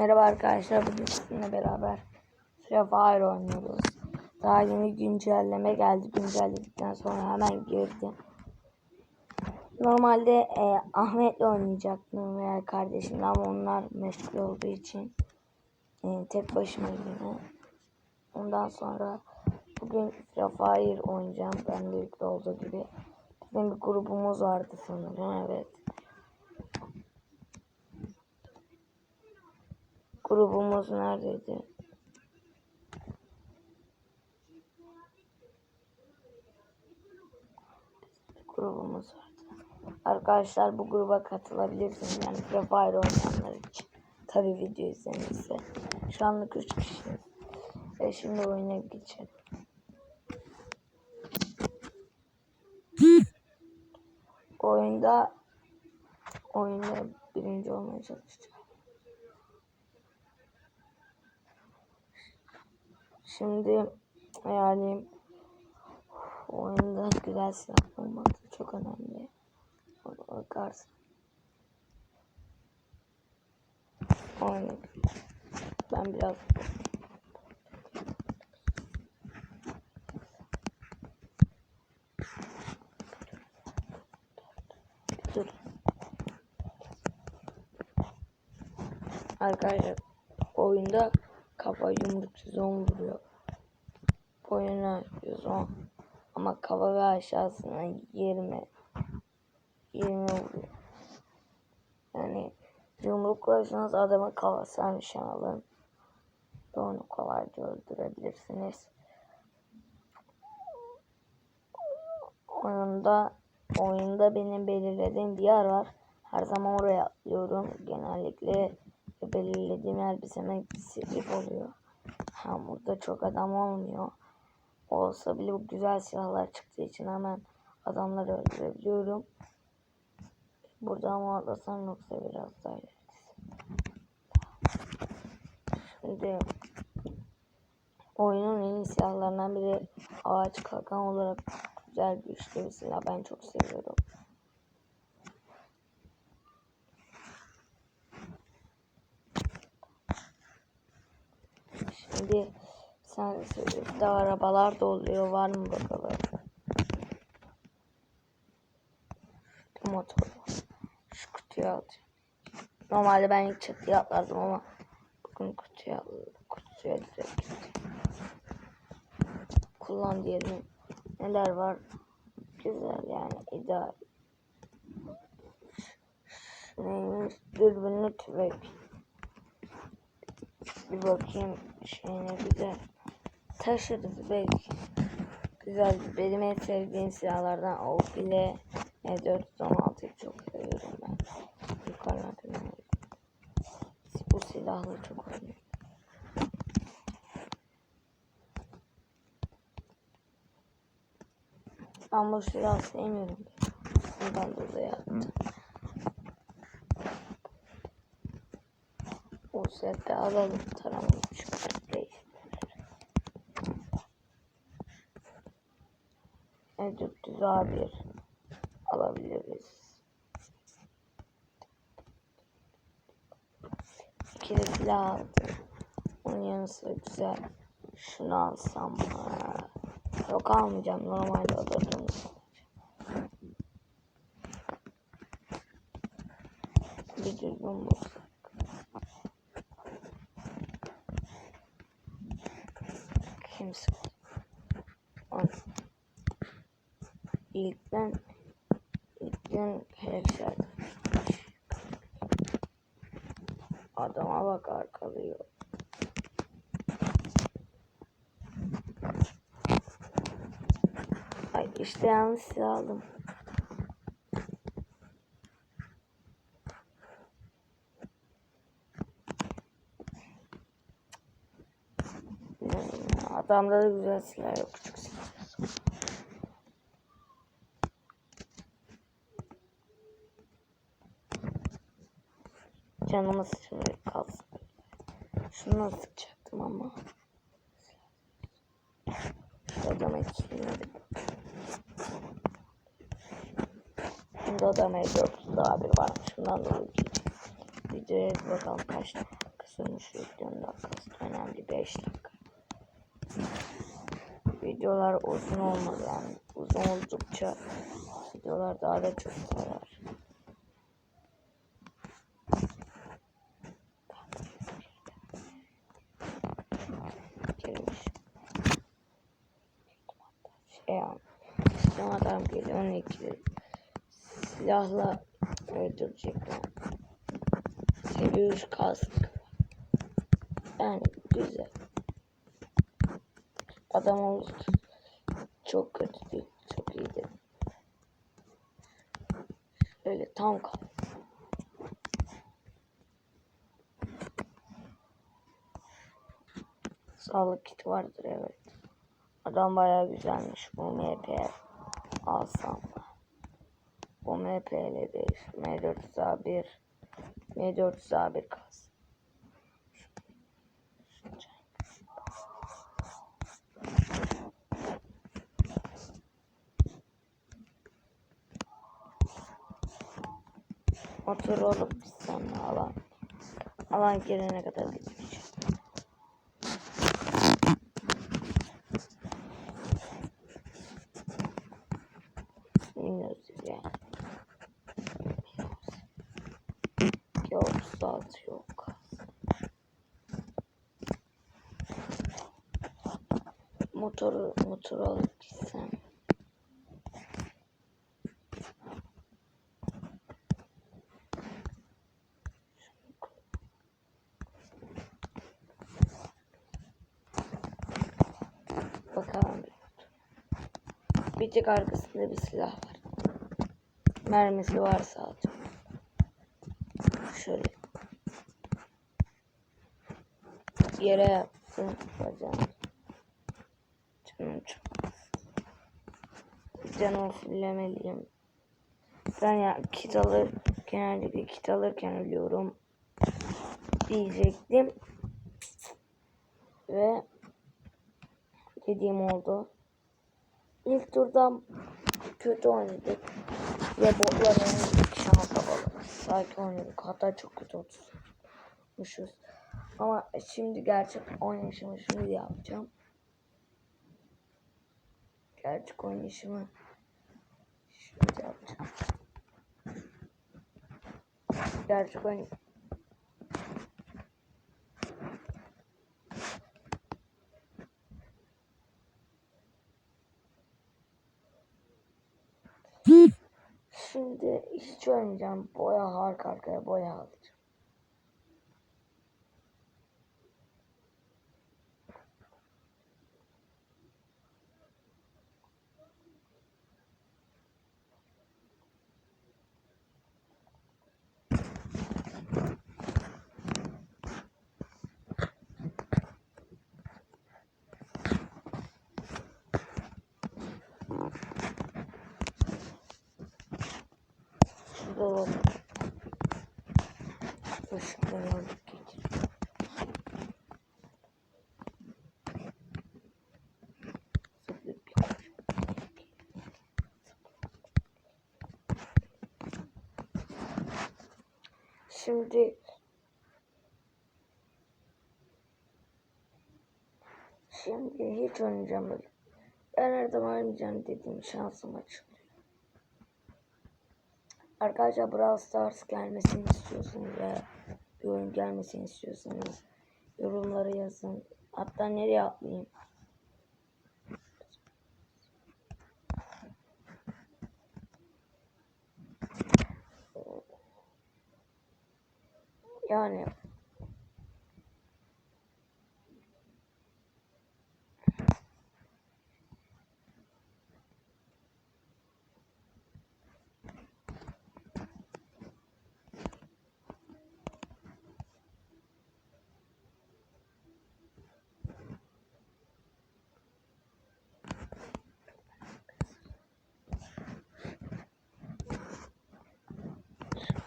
Merhaba arkadaşlar bugün sizinle beraber Free oynuyoruz. Daha yeni güncelleme geldi. Güncelledikten sonra hemen girdim. Normalde e, Ahmet'le oynayacaktım veya kardeşimle ama onlar meşgul olduğu için e, tek başıma yine. Ondan sonra bugün Free oynayacağım. Ben de yüklü olduğu gibi. Bizim bir grubumuz vardı sanırım evet. Grubumuz neredeydi? Grubumuz vardı. Arkadaşlar bu gruba katılabilirsiniz. Yani Free Fire oynayanlar için. Tabi video izlenirse. Şu anlık 3 kişiyiz. Ve şimdi oyuna geçelim. Oyunda oyunda birinci olmaya çalışacağım. Şimdi yani oyunda güzel silah bulmak çok önemli. Ona bakarsın. Oyun. Ben biraz dur. Arkadaşlar oyunda kafa yumruk 110 vuruyor. Boyuna 110 ama kafa ve aşağısına 20 20 vuruyor. Yani yumruklarsanız adamın kafasına nişan alın. Onu kolayca öldürebilirsiniz. Oyunda oyunda benim belirlediğim bir yer var. Her zaman oraya atlıyorum. Genellikle belirlediğim elbiseme sivri oluyor. Ha, burada çok adam olmuyor. Olsa bile bu güzel silahlar çıktığı için hemen adamları öldürebiliyorum. Burada ama atlasam yoksa biraz daha ilerisi. Şimdi oyunun en iyi silahlarından biri ağaç kalkan olarak güzel güçlü bir silah. Ben çok seviyorum. Şimdi sen de arabalar da oluyor. Var mı bakalım? Motor. Şu kutuya atacağım. Normalde ben ilk çatıya atlardım ama bugün kutuya kutuya direkt kullan diyelim. Neler var? Güzel yani ideal. Neymiş? Dürbünlü tüfek. Bir bakayım şeyine güzel. Taşırız belki. Güzel. Benim en sevdiğim silahlardan AWP ile M416'yı çok seviyorum ben. Yukarıdan. Bu silahla çok oynuyorum. Ben bu silahı sevmiyorum. Bundan dolayı attım. O sette alalım çıkartıp değiştirelim. Evet 400 A1 alabiliriz. İkili silah aldım. Onun yanı sıra güzel. Şunu alsam mı? Yok almayacağım. Normalde alırdım. Bir düzgün bulsak. İlkten ilkten headshot. Adama bak arkalıyor. Ay işte yanlış aldım. Adamda da güzel silah yok. Küçük silah. Canımı sıçrayı kalsın. Şunu sıkacaktım ama. Adama içinde. Bunda da M400 daha bir varmış. Şundan dolayı videoya bakalım kaç dakika sürmüş videonun dakikası da önemli 5 dakika. Videolar uzun olmalı yani uzun oldukça videolar daha da çok sarar. Girmiş. Şey yani. Sistem adam geliyor 12 silahla öldürecekler. Seviyoruz kask. Yani güzel. Adam oldu. Çok kötü değil. Çok iyiydi. Öyle tam kal. Sağlık kiti vardır evet. Adam bayağı güzelmiş. Bu MP alsam? Bu MP ile değil. M4A1 M4A1 kalsın. Motor olup sonra alan. Alan gelene kadar gitmeyeceğim. Bilmiyoruz yani. Yok saat yok. Motoru motoru alıp gitsem. Bakalım. Bir tek arkasında bir silah var. Mermisi varsa atıyor. Şöyle. Yere yaptım bacağım. Canımı fullemeliyim. Ben ya kit alır, genellikle kit alırken ölüyorum. Diyecektim. Ve dediğim oldu. İlk turdan kötü oynadık. Ve botlar oynadık şansa bağlı. Sakin oynadık. Hatta çok kötü oturmuşuz. Ama şimdi gerçek oynayışımı şimdi yapacağım. Gerçek oynayışımı şimdi yapacağım. Gerçek oynayışımı Şimdi hiç oynayacağım. Boya arka arkaya boya alacağım. Zıplayıp bir koş. Şimdi Şimdi hiç oynayacağım. Ben her zaman oynayacağım dediğim şansım açılıyor. Arkadaşlar Brawl Stars gelmesini istiyorsanız veya bir oyun gelmesini istiyorsanız yorumlara yazın. Hatta nereye atlayayım? Yani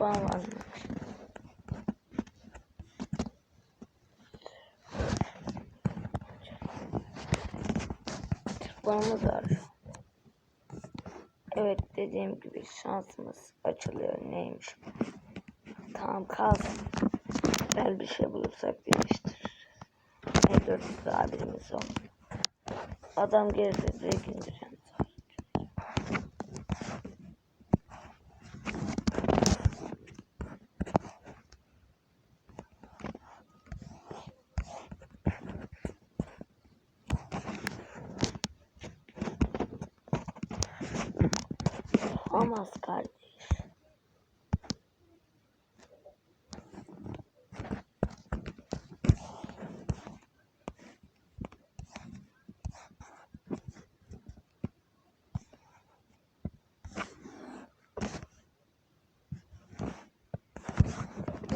var. Türklerimiz var. Evet dediğim gibi şansımız açılıyor neymiş. Tamam kalsın. güzel bir şey bulursak değiştiririz. Ne 400 abimiz o. Adam gelirse direkt indireceğim.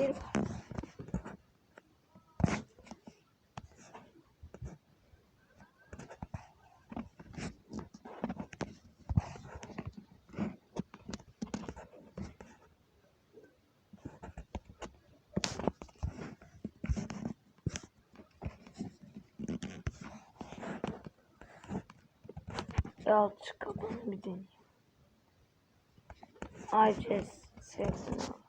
Bir Ya şu kapanı bir. Ayrıca sevdim abi.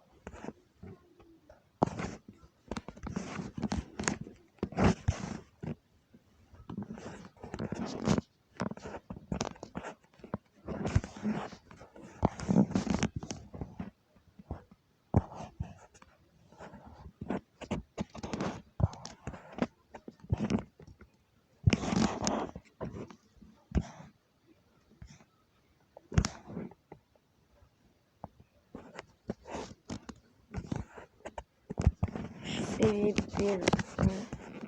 Seviye bir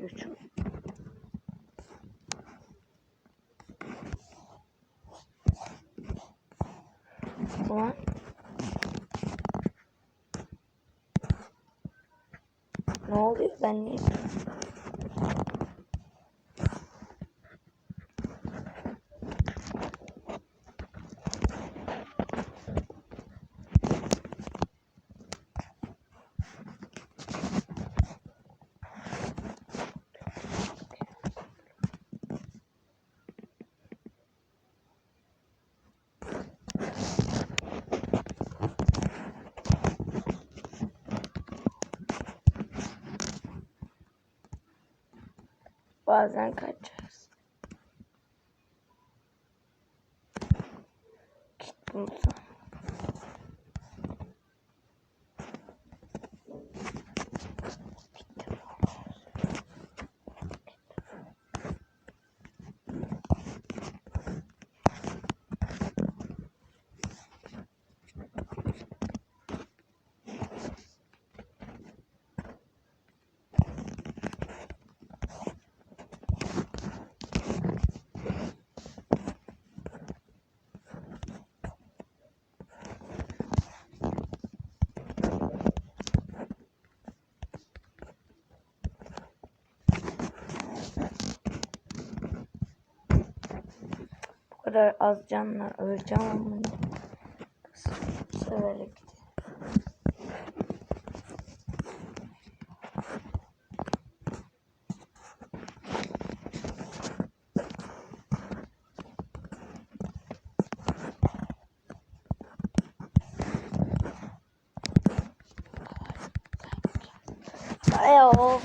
güç. Ulan. Ne oluyor ben niye? Bazen kaçarız. Kadar az canla öleceğim ama severek gidelim. Ay o.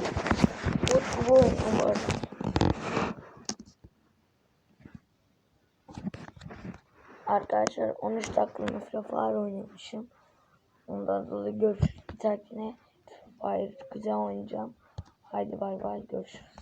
Bu bu bu. Arkadaşlar 13 dakika Free Fire oynamışım. Ondan dolayı görüşürüz. Bir dahakine Fire güzel oynayacağım. Haydi bay bay görüşürüz.